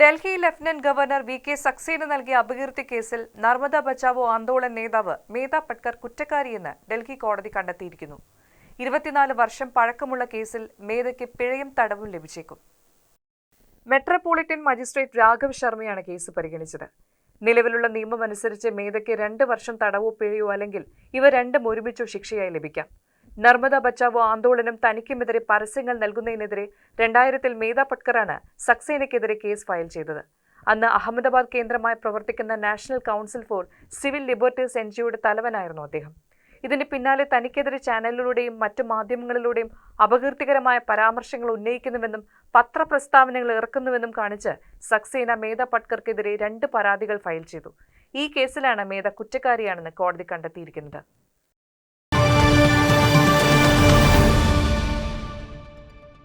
Delhi lieutenant governor V K Saxena നൽകിയ അപകീർത്തി കേസിൽ നർമ്മദ ബച്ചാവോ ആന്തോളൻ നേതാവ് മേധ പട്കർ കുറ്റക്കാരിയെന്ന് ഡൽഹി കോടതി കണ്ടെത്തിയിരിക്കുന്നു. ഇരുപത്തിനാല് വർഷം പഴക്കമുള്ള കേസിൽ മേധയ്ക്ക് പിഴയും തടവും ലഭിച്ചേക്കും. മെട്രോപൊളിറ്റൻ മജിസ്ട്രേറ്റ് രാഘവ് ശർമ്മയാണ് കേസ് പരിഗണിച്ചത്. നിലവിലുള്ള നിയമമനുസരിച്ച് മേധയ്ക്ക് രണ്ട് വർഷം തടവോ പിഴയോ അല്ലെങ്കിൽ ഇവ രണ്ടും ഒരുമിച്ചോ ശിക്ഷയായി ലഭിക്കാം. നർമ്മദ ബച്ചാവോ ആന്തോളനം തനിക്കുമെതിരെ പരസ്യങ്ങൾ നൽകുന്നതിനെതിരെ രണ്ടായിരത്തിൽ മേധ പട്കറാണ് സക്സേനയ്ക്കെതിരെ കേസ് ഫയൽ ചെയ്തത്. അന്ന് അഹമ്മദാബാദ് കേന്ദ്രമായി പ്രവർത്തിക്കുന്ന National Council for Civil Liberties N ജിയുടെ തലവനായിരുന്നു അദ്ദേഹം. ഇതിന് പിന്നാലെ തനിക്കെതിരെ ചാനലിലൂടെയും മറ്റു മാധ്യമങ്ങളിലൂടെയും അപകീർത്തികരമായ പരാമർശങ്ങൾ ഉന്നയിക്കുന്നുവെന്നും പത്രപ്രസ്താവനകൾ ഇറക്കുന്നുവെന്നും കാണിച്ച് സക്സേന മേധ പട്കർക്കെതിരെ രണ്ട് പരാതികൾ ഫയൽ ചെയ്തു. ഈ കേസിലാണ് മേധ കുറ്റക്കാരിയാണെന്ന് കോടതി കണ്ടെത്തിയിരിക്കുന്നത്.